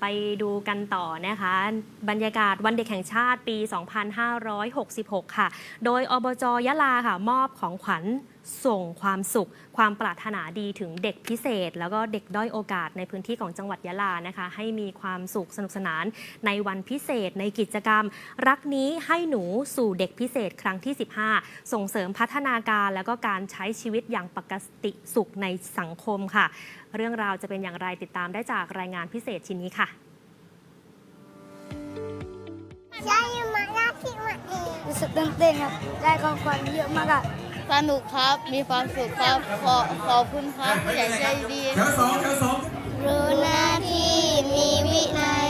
ไปดูกันต่อนะคะ บรรยากาศวันเด็กแห่งชาติปี 2566 ค่ะ โดยอบจยะลาค่ะ มอบของขวัญ ส่งความสุข ความปรารถนาดีถึงเด็กพิเศษ แล้วก็เด็กด้อยโอกาสในพื้นที่ของจังหวัดยะลานะคะ ให้มีความสุขสนุกสนานในวันพิเศษในกิจกรรม รักนี้ให้หนูสู่เด็กพิเศษครั้งที่ 15 ส่งเสริมพัฒนาการแล้วก็การใช้ชีวิตอย่างปกติสุขในสังคมค่ะ เรื่องราวจะเป็นอย่างไรติดตามได้จากรายงานพิเศษชิ้นนี้ค่ะใช่มาหน้าที่มาเองรู้สึกตื่นเต้นครับได้ของขวัญเยอะมากอะ สนุกครับ มีความสุขครับ ขอขอบคุณครับผู้ใหญ่ใจดี แถวสองแถวสอง รู้หน้าที่มีวินัย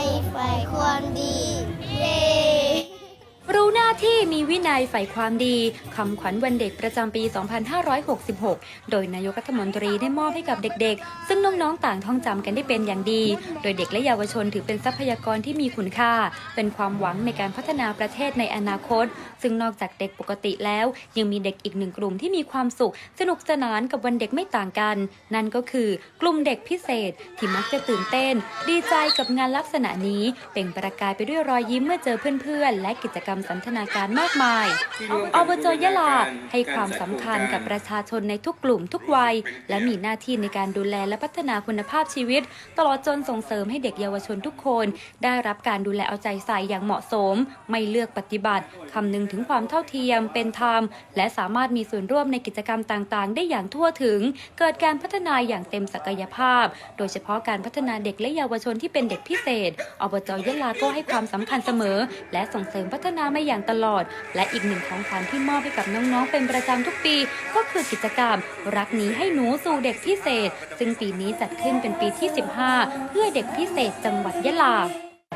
ฝ่าย มีวินัยใฝ่ความดีคำขวัญวันเด็กประจำปี 2566 โดยนายกรัฐมนตรีได้มอบให้กับเด็กๆ ซึ่งน้องๆต่างท่องจำกันได้เป็นอย่างดี โดยเด็กและเยาวชนถือเป็นทรัพยากรที่มีคุณค่า เป็นความหวังในการพัฒนาประเทศในอนาคต ซึ่งนอกจากเด็กปกติแล้ว ยังมีเด็กอีกหนึ่งกลุ่มที่มีความสุข สนุกสนานกับวันเด็กไม่ต่างกัน นั่นก็คือกลุ่มเด็กพิเศษ ที่มักจะตื่นเต้น ดีใจกับงานลักษณะนี้เปล่งประกายไปด้วยรอยยิ้มเมื่อเจอเพื่อนๆและกิจกรรมสันทนาการมากมายอบจยะลาให้ความสำคัญกับประชาชนในทุกกลุ่มทุกวัย และมีหน้าที่ในการดูแลและพัฒนาคุณภาพชีวิต ตลอดจนส่งเสริมให้เด็กเยาวชนทุกคน ได้รับการดูแลเอาใจใส่อย่างเหมาะสม ไม่เลือกปฏิบัติคำนึงถึงความเท่าเทียมเป็นธรรม และสามารถมีส่วนร่วมในกิจกรรมต่างๆ ได้อย่างทั่วถึง เกิดการพัฒนาอย่างเต็มศักยภาพ โดยเฉพาะการพัฒนาเด็กและเยาวชนที่เป็นเด็กพิเศษอบจยะลาก็ให้ความสำคัญเสมอ และส่งเสริมพัฒนามาอย่างตลอด และอีกหนึ่งของขวัญที่มอบให้กับน้องๆ เป็นประจำทุกปี ก็คือกิจกรรม รักนี้ให้หนูสู่เด็กพิเศษ ซึ่งปีนี้จัดขึ้นเป็นปีที่ 15 เพื่อเด็กพิเศษจังหวัดยะลา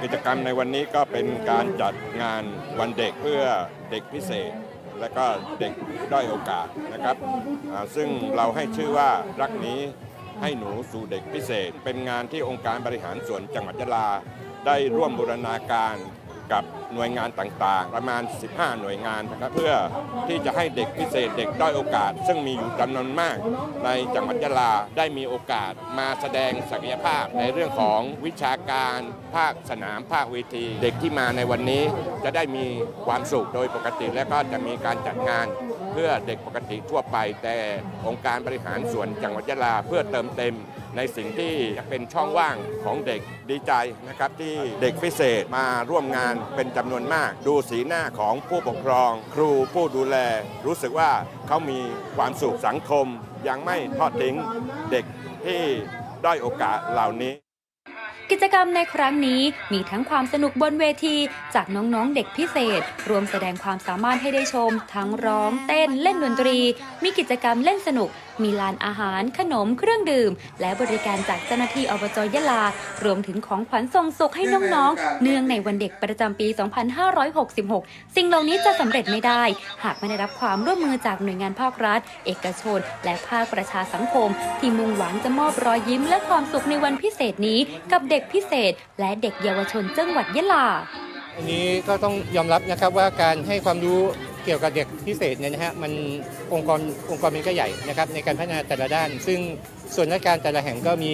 กิจกรรมในวันนี้ก็เป็นการจัดงานวันเด็กเพื่อเด็กพิเศษ และก็เด็กด้อยโอกาสนะครับอ่าซึ่งเราให้ชื่อว่ารักนี้ให้หนูสู่เด็กพิเศษ เป็นงานที่องค์การบริหารส่วนจังหวัดยะลา ได้ร่วมบูรณาการ กับหน่วยงานต่างๆ ประมาณ 15 หน่วยงานนะครับเพื่อที่จะให้เด็กพิเศษเด็กด้อยโอกาส ซึ่งมีอยู่จำนวนมาก ในจังหวัดยะลาได้มีโอกาสมาแสดงศักยภาพในเรื่องของวิชาการภาคสนามภาคเวที เด็กที่มาในวันนี้จะได้มีความสุขโดยปกติและก็จะมีการจัดงาน เพื่อเด็กปกติทั่วไป แต่องค์การบริหารส่วนจังหวัดยะลาเพื่อเติมเต็มในสิ่งที่เป็นช่องว่างของเด็กดีใจนะครับ ที่เด็กพิเศษมาร่วมงานเป็นจำนวนมาก ดูสีหน้าของผู้ปกครอง ครูผู้ดูแล รู้สึกว่าเขามีความสุขสังคม ยังไม่ทอดทิ้งเด็กที่ด้อยโอกาสเหล่านี้ กิจกรรมในครั้งนี้มีทั้งความสนุกบนเวที จากน้องๆเด็กพิเศษ รวมแสดงความสามารถให้ได้ชม ทั้งร้องเต้นเล่นดนตรี มีกิจกรรมเล่นสนุก มีลานอาหาร ขนมเครื่องดื่ม และบริการจากเจ้าหน้าที่อบจยะลา รวมถึงของขวัญส่งสุขให้น้องๆ เนื่องในวันเด็กประจำปี 2566 สิ่งเหล่านี้จะสำเร็จไม่ได้ หากไม่ได้รับความร่วมมือจากหน่วยงานภาครัฐ เอกชน และภาคประชาสังคม ที่มุ่งหวังจะมอบรอยยิ้มและความสุขในวันพิเศษนี้กับเด็กด็กพิเศษ และเด็กเยาวชนจังหวัดยะลา อันนี้ก็ต้องยอมรับนะครับว่าการให้ความรู้เกี่ยวกับเด็กพิเศษเนี่ยนะฮะมันองค์กรองค์กรมันก็ใหญ่นะครับในการพัฒนาแต่ละด้าน ซึ่งส่วนราชการแต่ละแห่งก็มี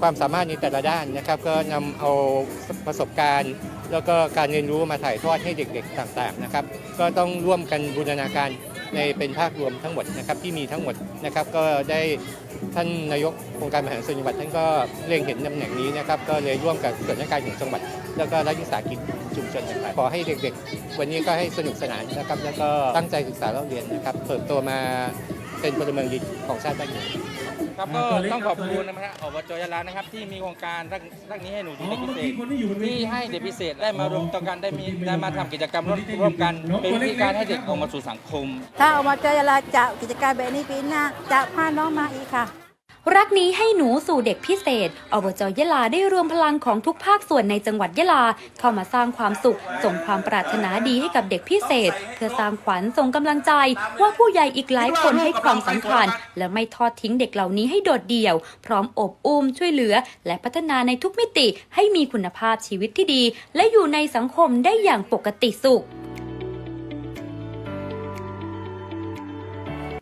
ความสามารถในแต่ละด้านนะครับ ก็นำเอาประสบการณ์ แล้วก็การเรียนรู้มาถ่ายทอดให้เด็กๆต่างๆนะครับ ก็ต้องร่วมกันบูรณาการในเป็นภาพรวมทั้งหมดนะครับที่มีทั้งหมดนะครับ ก็ได้ท่านนายกองค์การบริหารส่วนจังหวัดท่านก็เล็งเห็นตำแหน่งนี้นะครับ ก็เลยร่วมกับส่วนราชการของจังหวัด แล้วก็รัฐวิสาหกิจชุมชนต่างๆขอให้เด็กๆ วันนี้ก็ให้สนุกสนานนะครับ แล้วก็ตั้งใจศึกษาเล่าเรียนนะครับเติบโตมาเป็นพลเมืองดีของชาติบ้านเมือง ครับก็ต้องขอบคุณนะฮะอบจยะลานะครับที่มีโครงการรักรักนี้ให้หนูที่เด็กพิเศษที่ให้เด็กพิเศษได้มารวมตัวกันได้มีได้มาทำกิจกรรมร่วมกัน เป็นวิธีการให้เด็กออกมาสู่สังคม ถ้าออกมาเจอยาลาจะกิจการแบบนี้ปีหน้าจะพาน้องมาอีกค่ะ รักนี้ให้หนูสู่เด็กพิเศษ อบจยะลาได้รวมพลังของทุกภาคส่วนในจังหวัดยะลา เข้ามาสร้างความสุข ส่งความปรารถนาดีให้กับเด็กพิเศษ เพื่อสร้างขวัญส่งกำลังใจ ว่าผู้ใหญ่อีกหลายคนให้ความสำคัญ และไม่ทอดทิ้งเด็กเหล่านี้ให้โดดเดี่ยว พร้อมอบอุ้มช่วยเหลือ และพัฒนาในทุกมิติให้มีคุณภาพชีวิตที่ดี และอยู่ในสังคมได้อย่างปกติสุข